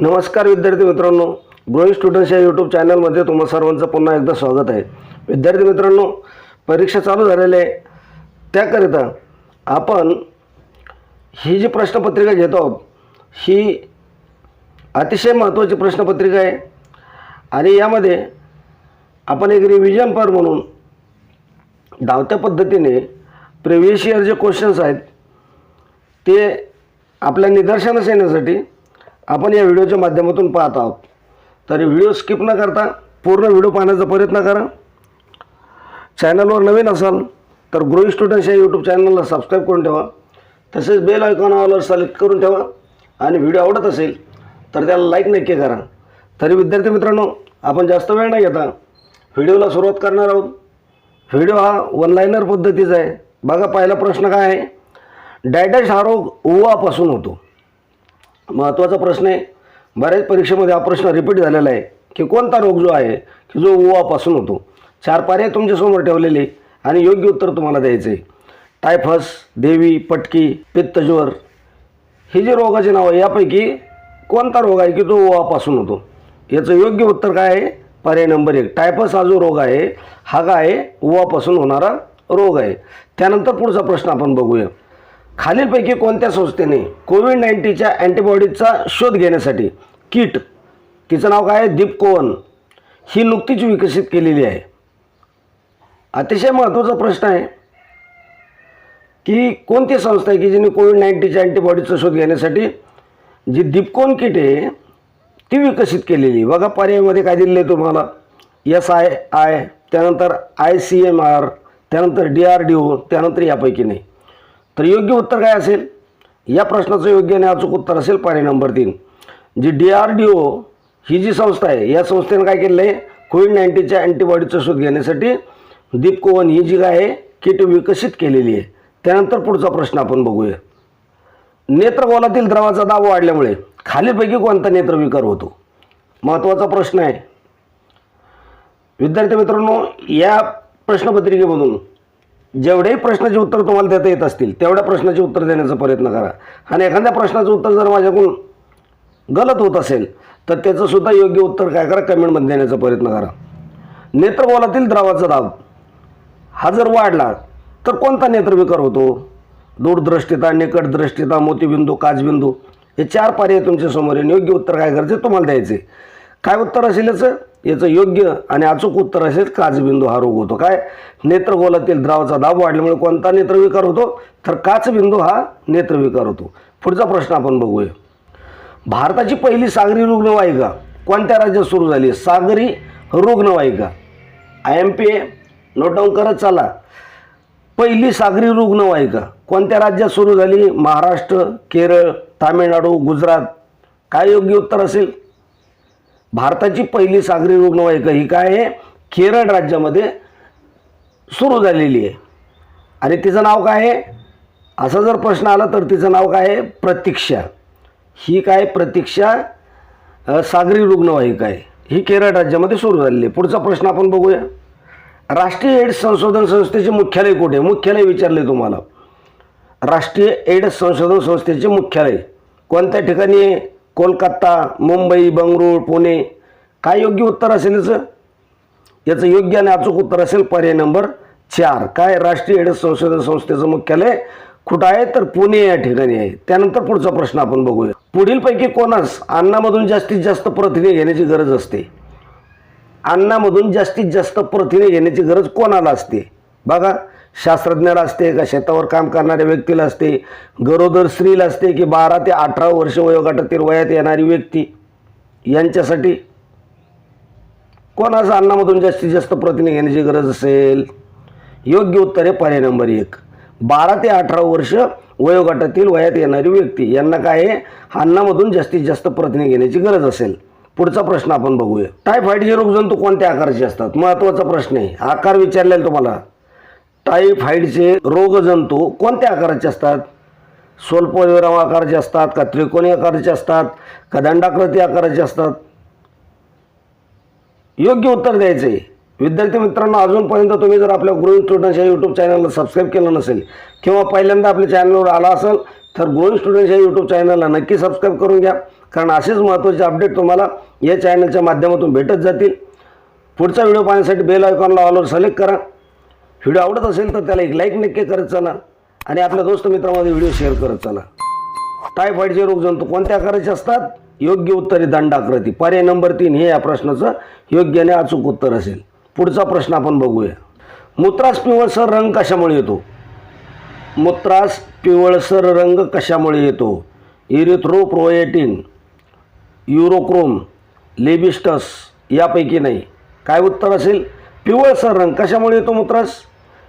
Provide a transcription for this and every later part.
नमस्कार विद्यार्थी मित्रांनो ग्रोईंग स्टुडंट्स या यूट्यूब चॅनलमध्ये तुम्हा सर्वांचं पुन्हा एकदा स्वागत आहे. विद्यार्थी मित्रांनो परीक्षा चालू झालेली आहे. त्याकरिता आपण ही जी प्रश्नपत्रिका घेतो आहोत ही अतिशय महत्त्वाची प्रश्नपत्रिका आहे. आणि यामध्ये आपण एक रिव्हिजन पर म्हणून धावत्या पद्धतीने प्रिव्हियस इयर जे क्वेश्चन्स आहेत ते आपल्या निदर्शनास येण्यासाठी आपण या व्हिडिओच्या माध्यमातून पाहत आहोत. तर व्हिडिओ स्किप न करता पूर्ण व्हिडिओ पाहण्याचा प्रयत्न करा. चॅनलवर नवीन असाल तर ग्रोई स्टुडंट्स या यूट्यूब चॅनलला सबस्क्राईब करून ठेवा. तसेच बेल आयकॉनवर सिलेक्ट करून ठेवा. आणि व्हिडिओ आवडत असेल तर त्याला लाईक नक्की करा. तरी विद्यार्थी मित्रांनो आपण जास्त वेळ नाही घेता व्हिडिओला सुरुवात करणार आहोत. व्हिडिओ हा वनलाईनर पद्धतीचा आहे. बघा पहिला प्रश्न काय आहे? डायडॅश हा रोग उवापासून होतो. महत्त्वाचा प्रश्न आहे. बऱ्याच परीक्षेमध्ये हा प्रश्न रिपीट झालेला आहे की कोणता रोग जो आहे की जो ओवापासून होतो. चार पर्याय तुमच्यासमोर ठेवलेले आणि योग्य उत्तर तुम्हाला द्यायचं आहे टायफस देवी पटकी पित्तज्वर हे जे रोगाचे नावं आहे यापैकी कोणता रोग आहे की जो ओवापासून होतो? याचं योग्य उत्तर काय आहे? पर्याय नंबर एक टायफस हा जो रोग आहे हा काय आहे? होणारा रोग आहे. त्यानंतर पुढचा प्रश्न आपण बघूया. खालीलपैकी कोणत्या संस्थेने कोविड नाईन्टीनच्या अँटीबॉडीजचा शोध घेण्यासाठी किट तिचं नाव काय? आहे दीपकोवन ही नुकतीच विकसित केलेली आहे. अतिशय महत्त्वाचा प्रश्न आहे की कोणती संस्था आहे की जिने कोविड नाईन्टीनच्या अँटीबॉडीचा शोध घेण्यासाठी जी दीपकोन किट आहे ती विकसित केलेली बघा पर्यायामध्ये काय दिलेलं आहे तुम्हाला? एस आय आय त्यानंतर आय सी एम आर त्यानंतर डी आर डी ओ त्यानंतर यापैकी नाही. तर योग्य उत्तर काय असेल? या प्रश्नाचं योग्य आणि अचूक उत्तर असेल पर्याय नंबर तीन. जी डी आर डी ओ ही जी संस्था आहे या संस्थेनं काय केलं आहे? कोविड नाईन्टीनच्या अँटीबॉडीचा शोध घेण्यासाठी दीप कोवन ही जी काय आहे किट विकसित केलेली आहे. त्यानंतर पुढचा प्रश्न आपण बघूया. नेत्रगोलातील द्रवाचा दाब वाढल्यामुळे खालीलपैकी कोणता नेत्रविकार होतो? महत्त्वाचा प्रश्न आहे. विद्यार्थी मित्रांनो या प्रश्नपत्रिकेमधून जेवढेही प्रश्नाचे उत्तर तुम्हाला देता येत असतील तेवढ्या प्रश्नाचे उत्तर देण्याचा प्रयत्न करा. आणि एखाद्या प्रश्नाचं उत्तर जर माझ्याकडून गलत होत असेल तर त्याचंसुद्धा योग्य उत्तर काय करा कमेंटमध्ये देण्याचा प्रयत्न करा. नेत्रगोलातील द्रवाचा दाब हा जर वाढला तर कोणता नेत्रविकार होतो? दूरदृष्टीता निकटदृष्टीता मोतीबिंदू काचबिंदू हे चार पर्याय तुमच्यासमोर येऊन योग्य उत्तर काय करायचे तुम्हाला द्यायचे. काय उत्तर असेल याचं? याचं योग्य आणि अचूक उत्तर असेल काचबिंदू हा रोग होतो. काय? नेत्रगोलातील द्रावाचा दाब वाढल्यामुळे कोणता नेत्रविकार होतो? तर काचबिंदू हा नेत्रविकार होतो. पुढचा प्रश्न आपण बघूया. भारताची पहिली सागरी रुग्णवाहिका कोणत्या राज्यात सुरू झाली? सागरी रुग्णवाहिका. I M P A note down करत चाला. पहिली सागरी रुग्णवाहिका कोणत्या राज्यात सुरू झाली? महाराष्ट्र केरळ तामिळनाडू गुजरात. काय योग्य उत्तर असेल? भारताची पहिली सागरी रुग्णवाहिका ही काय आहे? केरळ राज्यामध्ये सुरू झालेली आहे. आणि तिचं नाव काय आहे? असा जर प्रश्न आला तर तिचं नाव काय आहे? प्रतीक्षा. ही काय प्रतीक्षा सागरी रुग्णवाहिका आहे. ही केरळ राज्यामध्ये सुरू झालेली आहे. पुढचा प्रश्न आपण बघूया. राष्ट्रीय एड्स संशोधन संस्थेचे मुख्यालय कुठे मुख्यालय विचारले तुम्हाला. राष्ट्रीय एड्स संशोधन संस्थेचे मुख्यालय कोणत्या ठिकाणी आहे? कोलकाता मुंबई बंगळूर पुणे. काय योग्य उत्तर असेल याचं? याचं योग्य आणि अचूक उत्तर असेल पर्याय नंबर चार. काय राष्ट्रीय एड्स संशोधन संस्थेचं मुख्यालय कुठं आहे? तर पुणे या ठिकाणी आहे. त्यानंतर पुढचा प्रश्न आपण बघूया. पुढीलपैकी कोणास अन्नामधून जास्तीत जास्त प्रथिने घेण्याची गरज असते? अन्नामधून जास्तीत जास्त प्रथिने घेण्याची गरज कोणाला असते? बघा. शास्त्रज्ञाला असते का शेतावर काम करणाऱ्या व्यक्तीला असते. गरोदर स्त्रीला असते की बारा ते अठरा वर्ष वयोगटातील वयात येणारी व्यक्ती. यांच्यासाठी कोणाचं अन्नामधून जास्तीत जास्त प्रथिने घेण्याची गरज असेल? योग्य उत्तर आहे पर्याय नंबर एक. बारा ते अठरा वर्ष वयोगटातील वयात येणारी व्यक्ती. यांना काय आहे? अन्नामधून जास्तीत जास्त प्रथिने घेण्याची गरज असेल. पुढचा प्रश्न आपण बघूया. टायफॉईडचे रोगजंतू कोणत्या आकाराचे असतात? महत्त्वाचा प्रश्न आहे. आकार विचारलेला तुम्हाला. टायफॉईडचे रोगजंतू कोणत्या आकाराचे असतात? स्वल्पविराम आकाराचे असतात का त्रिकोणी आकाराचे असतात का दंडाकृती आकाराचे असतात? योग्य उत्तर द्यायचं. आहे विद्यार्थी मित्रांनो अजूनपर्यंत तुम्ही जर आपल्या ग्रोईंग स्टुडंट्स या यूट्यूब चॅनलला सबस्क्राईब केलं नसेल किंवा पहिल्यांदा आपल्या चॅनलवर आला असेल तर ग्रोईंग स्टुडंट्स या यूट्यूब चॅनलला नक्की सबस्क्राईब करून घ्या. कारण असेच महत्त्वाचे अपडेट तुम्हाला या चॅनलच्या माध्यमातून भेटत जातील. पुढचा व्हिडिओ पाहण्यासाठी बेल आयकॉनला ऑलवर सिलेक्ट करा. व्हिडिओ आवडत असेल तर त्याला एक लाईक नक्की करत चला. आणि आपल्या दोस्त मित्रामध्ये व्हिडिओ शेअर करत चला. टायफॉईडचे रोग जंतू कोणत्या आकाराचे असतात? योग्य उत्तरे दंडाकृती. पर्याय नंबर तीन हे या प्रश्नाचं योग्य आणि अचूक उत्तर असेल. पुढचा प्रश्न आपण बघूया. मूत्रास पिवळसर रंग कशामुळे येतो? मूत्रास पिवळसर रंग कशामुळे येतो? इरिथ्रोप्रोएटिन युरोक्रोम लेबिस्टस यापैकी नाही. काय उत्तर असेल? पिवळसर रंग. कशामुळे येतो मूत्रास?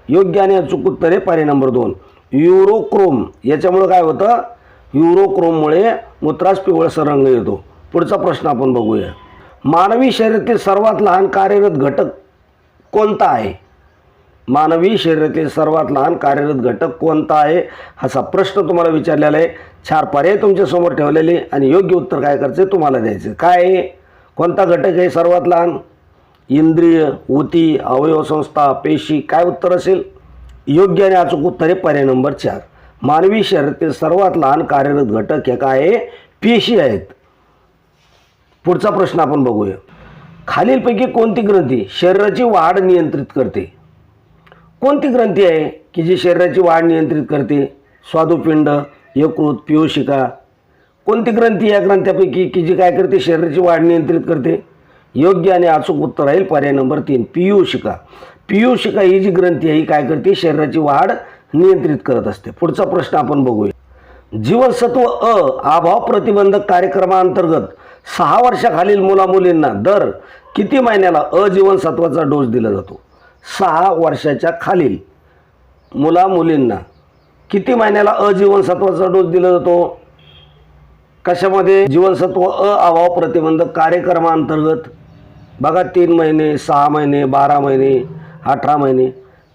योग्य आणि अचूक उत्तर आहे पर्याय नंबर दोन. युरोक्रोम. याच्यामुळं काय होतं? युरोक्रोममुळे मूत्रास पिवळसर रंग येतो. पुढचा प्रश्न आपण बघूया. मानवी शरीरातील सर्वात लहान कार्यरत घटक कोणता आहे? मानवी शरीरातील सर्वात लहान कार्यरत घटक कोणता आहे? असा प्रश्न तुम्हाला विचारलेला आहे. चार पर्याय तुमच्यासमोर ठेवलेले आणि योग्य उत्तर काय करायचं आहे तुम्हाला द्यायचं काय आहे? कोणता घटक आहे सर्वात लहान? इंद्रिय ऊती अवयवसंस्था पेशी काय उत्तर असेल? योग्य आणि अचूक उत्तर आहे पर्याय नंबर चार. मानवी शरीरातील सर्वात लहान कार्यरत घटक हे काय आहे? पेशी आहेत. पुढचा प्रश्न आपण बघूया. खालीलपैकी कोणती ग्रंथी शरीराची वाढ नियंत्रित करते? कोणती ग्रंथी आहे की जी शरीराची वाढ नियंत्रित करते? स्वादुपिंड यकृत पियुषिका कोणती ग्रंथी या ग्रंथापैकी की जी काय करते? शरीराची वाढ नियंत्रित करते? योग्य आणि अचूक उत्तर राहील. पर्याय नंबर तीन पियुषिका. पियुषिका ही जी ग्रंथी आहे ही काय करते? शरीराची वाढ नियंत्रित करत असते. पुढचा प्रश्न आपण बघूया. जीवनसत्व अ अभाव प्रतिबंधक कार्यक्रमाअंतर्गत सहा वर्षाखालील मुलामुलींना दर किती महिन्याला अ जीवनसत्वाचा डोस दिला जातो? सहा वर्षाच्या खालील मुला मुलींना किती महिन्याला अ जीवनसत्वाचा डोस दिला जातो? कशामध्ये? जीवनसत्व अ अभाव प्रतिबंधक कार्यक्रमाअंतर्गत बघा तीन महिने सहा महिने बारा महिने अठरा महिने.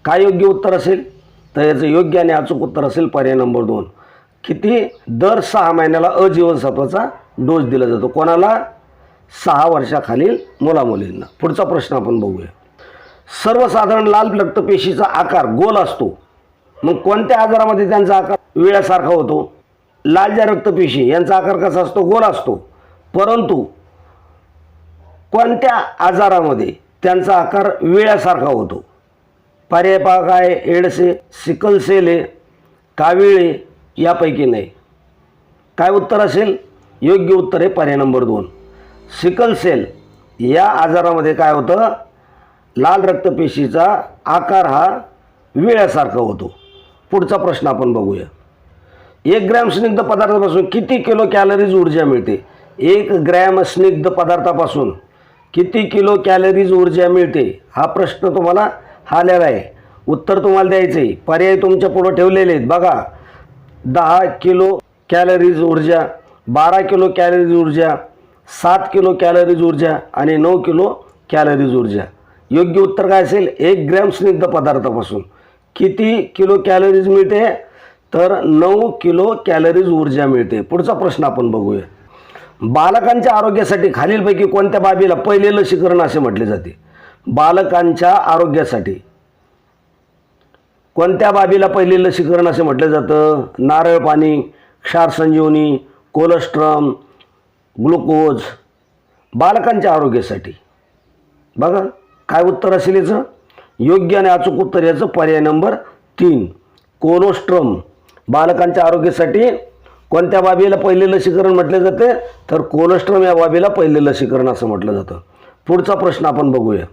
काय योग्य उत्तर असेल? तर याचं योग्य आणि अचूक उत्तर असेल पर्याय नंबर दोन. किती? दर सहा महिन्याला अजीवनसत्वाचा डोस दिला जातो. कोणाला? सहा वर्षाखालील मुलामुलींना. पुढचा प्रश्न आपण बघूया. सर्वसाधारण लाल रक्तपेशीचा आकार गोल असतो. मग कोणत्या आजारामध्ये त्यांचा आकार वेळासारखा होतो? लाल ज्या रक्तपेशी यांचा आकार कसा असतो? गोल असतो. परंतु कोणत्या आजारामध्ये त्यांचा आकार विळ्यासारखा होतो? पर्याय पहा काय एडसे आहे सिकल सेल आहे काविळे यापैकी नाही. काय उत्तर असेल? योग्य उत्तर आहे पर्याय नंबर दोन. सिकल सेल या आजारामध्ये काय होतं? लाल रक्तपेशीचा आकार हा विळ्यासारखा होतो. पुढचा प्रश्न आपण बघूया. एक ग्रॅम स्निग्ध पदार्थापासून किती किलो कॅलरीज ऊर्जा मिळते? एक ग्रॅम स्निग्ध पदार्थापासून किती किलो कॅलरीज ऊर्जा मिळते? हा प्रश्न तुम्हाला हा आलेला आहे. उत्तर तुम्हाला द्यायचं आहे. पर्याय तुमच्या पुढं ठेवलेले आहेत. बघा दहा किलो कॅलरीज ऊर्जा बारा किलो कॅलरीज ऊर्जा सात किलो कॅलरीज ऊर्जा आणि नऊ किलो कॅलरीज ऊर्जा. योग्य उत्तर काय असेल? एक ग्रॅम स्निग्ध पदार्थापासून. किती किलो कॅलरीज मिळते? तर नऊ किलो कॅलरीज ऊर्जा मिळते. पुढचा प्रश्न आपण बघूया. बालकांच्या आरोग्यासाठी खालीलपैकी कोणत्या बाबीला पहिले लसीकरण असे म्हटले जाते? बालकांच्या आरोग्यासाठी. कोणत्या बाबीला पहिले लसीकरण असे म्हटलं जातं? नारळ पाणी क्षार संजीवनी कोलेस्ट्रॉम ग्लुकोज. बालकांच्या आरोग्यासाठी. बघा काय उत्तर असेल याचं? योग्य आणि अचूक उत्तर याचं पर्याय नंबर तीन. कोलोस्ट्रम बालकांच्या आरोग्यासाठी कोणत्या बाबीला पहिले लसीकरण म्हटले जाते? तर कोलेस्ट्रॉम या बाबीला पहिले लसीकरण असं म्हटलं जातं. पुढचा प्रश्न आपण बघूया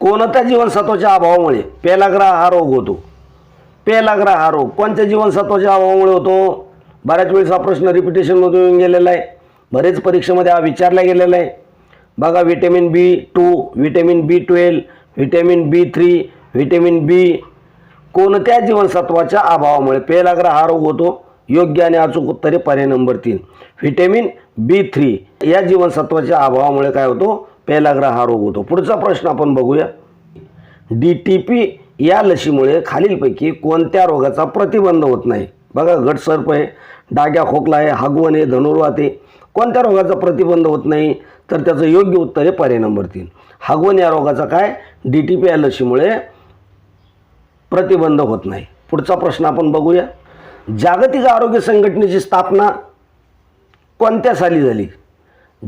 कोणत्या जीवनसत्वाच्या अभावामुळे? पेलाग्रा हा रोग होतो. पेलाग्रा हा रोग कोणत्या जीवनसत्वाच्या अभावामुळे होतो? बऱ्याच वेळेस हा प्रश्न रिपिटेशनमधून येऊन गेलेला आहे. बरेच परीक्षेमध्ये हा विचारला गेलेला आहे. बघा vitamin B two vitamin B twelve vitamin B three vitamin B कोणत्या जीवनसत्वाच्या अभावामुळे? पेलाग्रा हा रोग होतो. योग्य आणि अचूक उत्तरे पर्याय नंबर तीन. व्हिटॅमिन बी थ्री या जीवनसत्वाच्या अभावामुळे काय होतो? पेलाग्रा हा रोग होतो. पुढचा प्रश्न आपण बघूया. डी टी पी या लसीमुळे खालीलपैकी कोणत्या रोगाचा प्रतिबंध होत नाही? बघा घटसर्प आहे डाग्या खोकला आहे हागवण आहे धनुर्वात आहे. कोणत्या रोगाचा प्रतिबंध होत नाही? तर त्याचं योग्य उत्तर आहे पर्याय नंबर तीन. हागवण या रोगाचा काय? डी टी पी या लसीमुळे प्रतिबंध होत नाही. पुढचा प्रश्न आपण बघूया. जागतिक आरोग्य संघटनेची स्थापना कोणत्या साली झाली?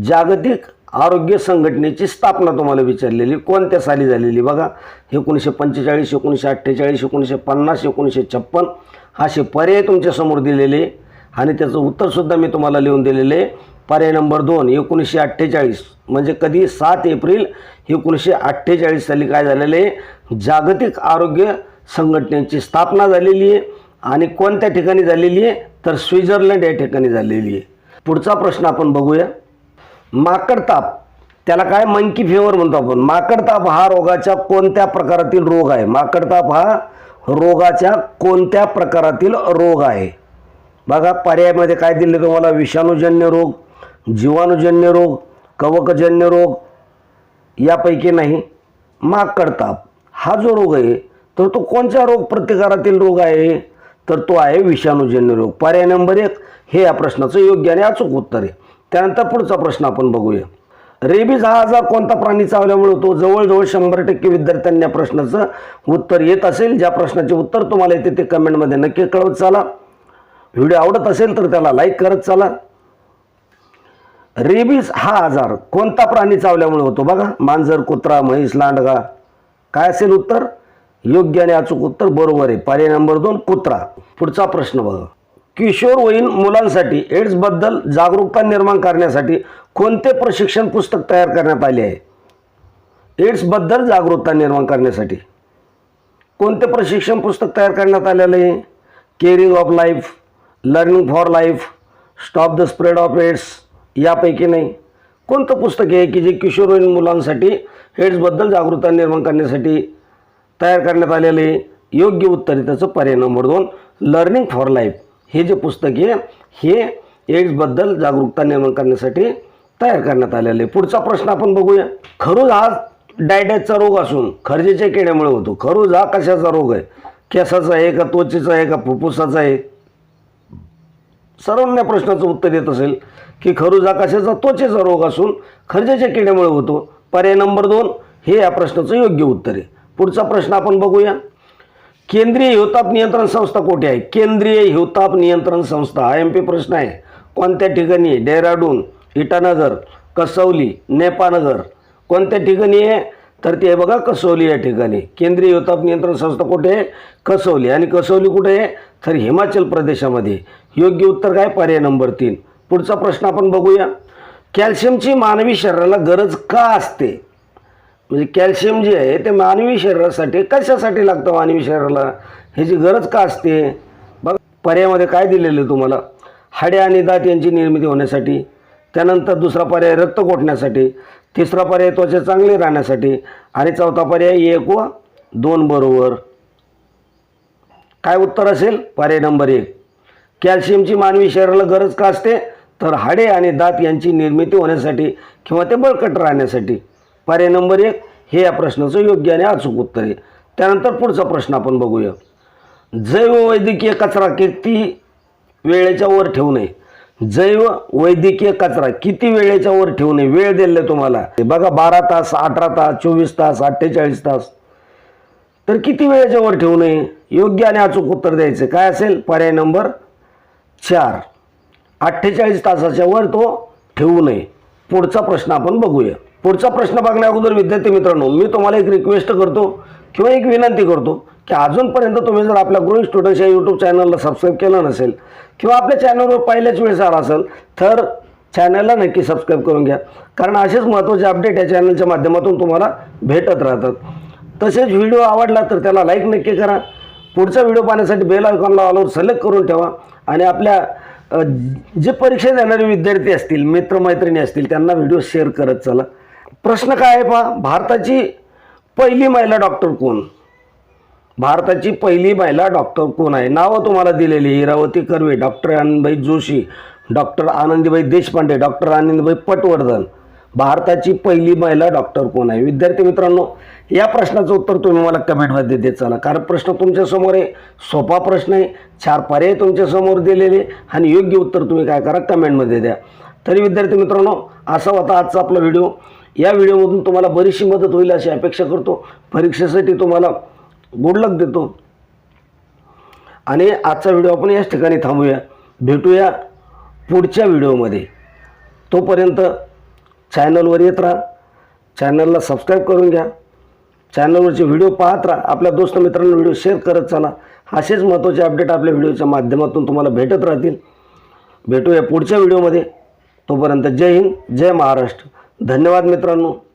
जागतिक आरोग्य संघटनेची स्थापना तुम्हाला विचारलेली कोणत्या साली झालेली बघा. एकोणीसशे पंचेचाळीस एकोणीसशे अठ्ठेचाळीस एकोणीसशे पन्नास एकोणीसशे छप्पन असे पर्याय तुमच्यासमोर दिलेले. आणि त्याचं उत्तरसुद्धा मी तुम्हाला लिहून दिलेले. आहे. पर्याय नंबर दोन एकोणीसशे अठ्ठेचाळीस. म्हणजे कधी? सात एप्रिल एकोणीसशे अठ्ठेचाळीस साली काय झालेलं? आहे जागतिक आरोग्य संघटनेची स्थापना झालेली आहे. आणि कोणत्या ठिकाणी झालेली आहे? तर स्वित्झर्लंड या ठिकाणी झालेली आहे. पुढचा प्रश्न आपण बघूया. माकडताप त्याला काय? मंकी फेवर म्हणतो आपण. माकडताप हा रोगाच्या कोणत्या प्रकारातील रोग आहे? माकडताप हा रोगाच्या कोणत्या प्रकारातील रोग आहे? बघा पर्यायामध्ये काय दिले तुम्हाला? विषाणूजन्य रोग जीवाणूजन्य रोग कवकजन्य रोग यापैकी नाही. माकडताप हा जो रोग आहे तर तो कोणत्या रोग प्रतिकारातील रोग आहे? तर तो आहे विषाणूजन्य रोग. पर्याय नंबर एक हे या प्रश्नाचं योग्य आणि अचूक उत्तर आहे. त्यानंतर पुढचा प्रश्न आपण बघूया. रेबीज हा आजार कोणता प्राणी चावल्यामुळे होतो? जवळजवळ शंभर टक्के विद्यार्थ्यांनी या प्रश्नाचं उत्तर येत असेल. ज्या प्रश्नाचे उत्तर तुम्हाला येते ते कमेंटमध्ये नक्की कळवत चाला. व्हिडिओ आवडत असेल तर त्याला लाईक करत चाला. रेबीज हा आजार कोणता प्राणी चावल्यामुळे होतो? बघा मांजर कुत्रा म्हैस लांडगा. काय असेल उत्तर? योग्य आणि अचूक उत्तर बरोबर आहे. पर्याय नंबर दोन कुत्रा. पुढचा प्रश्न बघा. किशोरवयीन मुलांसाठी एड्सबद्दल जागरूकता निर्माण करण्यासाठी कोणते प्रशिक्षण पुस्तक तयार करण्यात आले आहे? एड्सबद्दल जागरूकता निर्माण करण्यासाठी कोणते प्रशिक्षण पुस्तक तयार करण्यात आलेलं आहे? Caring of life learning for life stop the spread of AIDS यापैकी नाही. कोणतं पुस्तक आहे की जे किशोरवयीन मुलांसाठी एड्सबद्दल जागरूकता निर्माण करण्यासाठी तयार करण्यात आलेले आहे? योग्य उत्तर त्याचं पर्याय नंबर दोन लर्निंग फॉर लाईफ हे जे पुस्तक आहे हे एड्सबद्दल जागरूकता निर्माण करण्यासाठी तयार करण्यात आलेले आहे. पुढचा प्रश्न आपण बघूया. खरूज हा डायडॅकचा रोग असून खर्जेच्या किड्यामुळे होतो. खरूज हा कशाचा रोग आहे? केसाचा आहे का त्वचेचा आहे का फुफ्फुसाचा आहे? सर्वांना प्रश्नाचं उत्तर येत असेल की खरूज हा कशाचा त्वचेचा रोग असून खर्जेच्या किड्यामुळे होतो. पर्याय नंबर दोन हे या प्रश्नाचं योग्य उत्तर आहे. पुढचा प्रश्न आपण बघूया. केंद्रीय हिवताप नियंत्रण संस्था कुठे आहे? केंद्रीय हिवताप नियंत्रण संस्था. हा एम पी प्रश्न आहे. कोणत्या ठिकाणी? डेहराडून इटानगर कसौली नेपानगर कोणत्या ठिकाणी आहे? तर ते आहे बघा कसौली या ठिकाणी. केंद्रीय हिवताप नियंत्रण संस्था कुठे आहे? कसौली. आणि कसौली कुठे आहे? तर हिमाचल प्रदेशामध्ये. योग्य उत्तर काय? पर्याय नंबर तीन. पुढचा प्रश्न आपण बघूया. कॅल्शियमची मानवी शरीराला गरज का असते? म्हणजे कॅल्शियम जे आहे ते मानवी शरीरासाठी कशासाठी लागतं मानवी शरीराला? ह्याची गरज का असते? बघ पर्यायामध्ये काय दिलेलं आहे तुम्हाला? हाडे आणि दात यांची निर्मिती होण्यासाठी त्यानंतर दुसरा पर्याय रक्त गोठण्यासाठी तिसरा पर्याय त्वचा चांगली राहण्यासाठी आणि चौथा पर्याय एक व दोन बरोबर. काय उत्तर असेल? पर्याय नंबर एक. कॅल्शियमची मानवी शरीराला गरज का असते? तर हाडे आणि दात यांची निर्मिती होण्यासाठी किंवा ते बळकट राहण्यासाठी. पर्याय नंबर एक हे या प्रश्नाचं योग्य आणि अचूक उत्तर आहे. त्यानंतर पुढचा प्रश्न आपण बघूया. जैव वैद्यकीय कचरा किती वेळेच्या वर ठेवू नये? जैव वैद्यकीय कचरा किती वेळेच्या वर ठेवू नये? वेळ दिले तुम्हाला. बघा बारा तास अठरा तास चोवीस तास अठ्ठेचाळीस तास. तर किती वेळेच्या वर ठेवू नये? योग्य आणि अचूक उत्तर द्यायचं काय असेल? पर्याय नंबर चार. अठ्ठेचाळीस तासाच्या वर तो ठेवू नये. पुढचा प्रश्न आपण बघूया. पुढचा प्रश्न बघण्या अगोदर विद्यार्थी मित्रांनो मी तुम्हाला एक रिक्वेस्ट करतो किंवा एक विनंती करतो की अजूनपर्यंत तुम्ही जर आपल्या ग्रोईंग स्टुडंट्स या यूट्यूब चॅनलला सबस्क्राईब केलं नसेल किंवा आपल्या चॅनलवर पहिल्याच वेळेस आला असेल तर चॅनलला नक्की सबस्क्राईब करून घ्या. कारण असेच महत्त्वाचे अपडेट या चॅनलच्या माध्यमातून तुम्हाला भेटत राहतात. तसेच व्हिडिओ आवडला तर त्याला लाईक नक्की करा. पुढचा व्हिडिओ पाहण्यासाठी बेल आयकॉनला ऑलवर सिलेक्ट करून ठेवा. आणि आपल्या जे परीक्षा देणारे विद्यार्थी असतील मित्रमैत्रिणी असतील त्यांना व्हिडिओ शेअर करत चला. प्रश्न काय आहे पहा भारताची पहिली महिला डॉक्टर कोण? भारताची पहिली महिला डॉक्टर कोण आहे? नावं तुम्हाला दिलेली Hiravati Karve doctor Anandbai Joshi doctor Anandibai Deshpande doctor Anandbai Patwardhan. भारताची पहिली महिला डॉक्टर कोण आहे? विद्यार्थी मित्रांनो या प्रश्नाचं उत्तर तुम्ही मला कमेंटमध्ये देत चला कारण प्रश्न तुमच्यासमोर आहे सोपा प्रश्न आहे चार पर्याय तुमच्यासमोर दिलेले आणि योग्य उत्तर तुम्ही काय करा कमेंटमध्ये द्या. तरी विद्यार्थी मित्रांनो असा होता आजचा आपला व्हिडिओ. या व्हिडिओमधून तुम्हाला बरीचशी मदत होईल अशी अपेक्षा करतो. परीक्षेसाठी तुम्हाला गुड लक देतो. आणि आजचा व्हिडिओ आपण याच ठिकाणी थांबूया. भेटूया पुढच्या व्हिडिओमध्ये. तोपर्यंत चॅनलवर येत राहा. चॅनलला सबस्क्राईब करून घ्या. चॅनलवरचे व्हिडिओ पाहत राहा आपल्या दोस्त मित्रांना व्हिडिओ शेअर करत चला. असेच महत्त्वाचे अपडेट आपल्या व्हिडिओच्या माध्यमातून तुम्हाला भेटत राहतील. भेटूया पुढच्या व्हिडिओमध्ये. तोपर्यंत जय हिंद जय महाराष्ट्र. धन्यवाद मित्रांनो.